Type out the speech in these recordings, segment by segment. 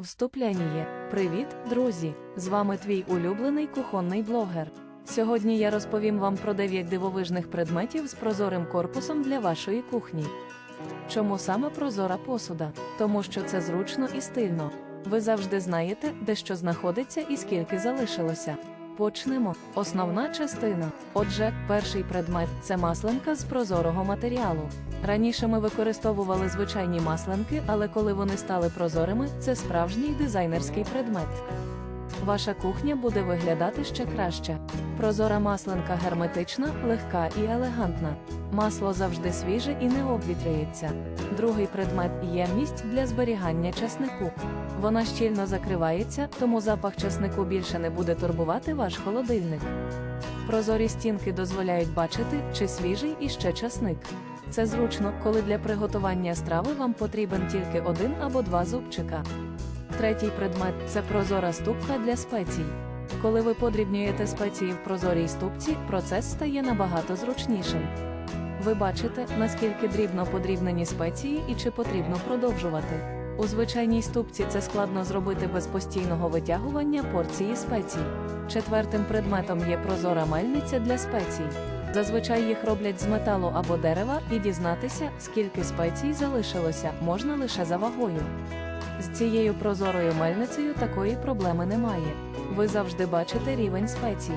Вступляння. Привіт, друзі! З вами твій улюблений кухонний блогер. Сьогодні я розповім вам про 9 дивовижних предметів з прозорим корпусом для вашої кухні. Чому саме прозора посуда? Тому що це зручно і стильно. Ви завжди знаєте, де що знаходиться і скільки залишилося. Почнемо. Основна частина. Отже, перший предмет це масленка з прозорого матеріалу. Раніше ми використовували звичайні масленки, але коли вони стали прозорими, це справжній дизайнерський предмет. Ваша кухня буде виглядати ще краще. Прозора масленка герметична, легка і елегантна. Масло завжди свіже і не обвітрюється. Другий предмет ємність для зберігання часнику. Вона щільно закривається, тому запах часнику більше не буде турбувати ваш холодильник. Прозорі стінки дозволяють бачити, чи свіжий іще часник. Це зручно, коли для приготування страви вам потрібен тільки один або два зубчика. Третій предмет це прозора ступка для спецій. Коли ви подрібнюєте спеції в прозорій ступці, процес стає набагато зручнішим. Ви бачите, наскільки дрібно подрібнені спеції і чи потрібно продовжувати. У звичайній ступці це складно зробити без постійного витягування порції спецій. Четвертим предметом є прозора мельниця для спецій. Зазвичай їх роблять з металу або дерева, і дізнатися, скільки спецій залишилося, можна лише за вагою. З цією прозорою мельницею такої проблеми немає. Ви завжди бачите рівень спецій.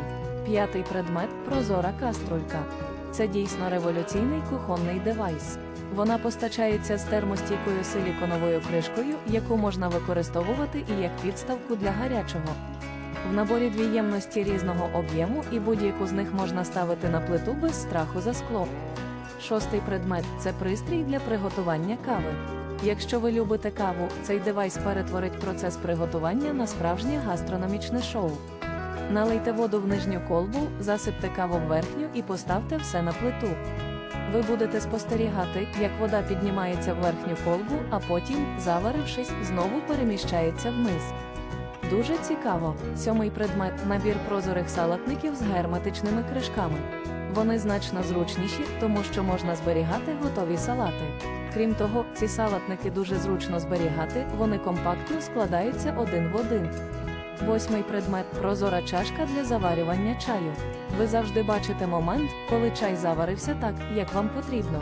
П'ятий предмет прозора каструлька. Це дійсно революційний кухонний девайс. Вона постачається з термостійкою силіконовою кришкою, яку можна використовувати і як підставку для гарячого. В наборі дві ємності різного об'єму і будь-яку з них можна ставити на плиту без страху за скло. Шостий предмет це пристрій для приготування кави. Якщо ви любите каву, цей девайс перетворить процес приготування на справжнє гастрономічне шоу. Налийте воду в нижню колбу, засипте каву в верхню і поставте все на плиту. Ви будете спостерігати, як вода піднімається в верхню колбу, а потім, заварившись, знову переміщається вниз. Дуже цікаво. Сьомий предмет набір прозорих салатників з герметичними кришками. Вони значно зручніші, тому що можна зберігати готові салати. Крім того, ці салатники дуже зручно зберігати, вони компактно складаються один в один. Восьмий предмет прозора чашка для заварювання чаю. Ви завжди бачите момент, коли чай заварився так, як вам потрібно.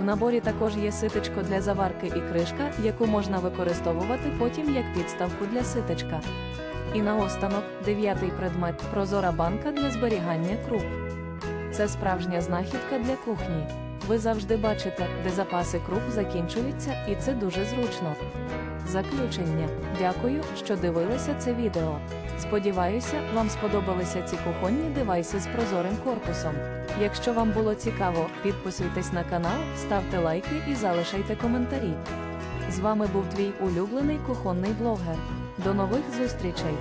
В наборі також є ситечко для заварки і кришка, яку можна використовувати потім як підставку для ситечка. І наостанок, дев'ятий предмет прозора банка для зберігання круп. Це справжня знахідка для кухні. Ви завжди бачите, де запаси круп закінчуються, і це дуже зручно. Заключення. Дякую, що дивилися це відео. Сподіваюся, вам сподобалися ці кухонні девайси з прозорим корпусом. Якщо вам було цікаво, підписуйтесь на канал, ставте лайки і залишайте коментарі. З вами був твій улюблений кухонний блогер. До нових зустрічей!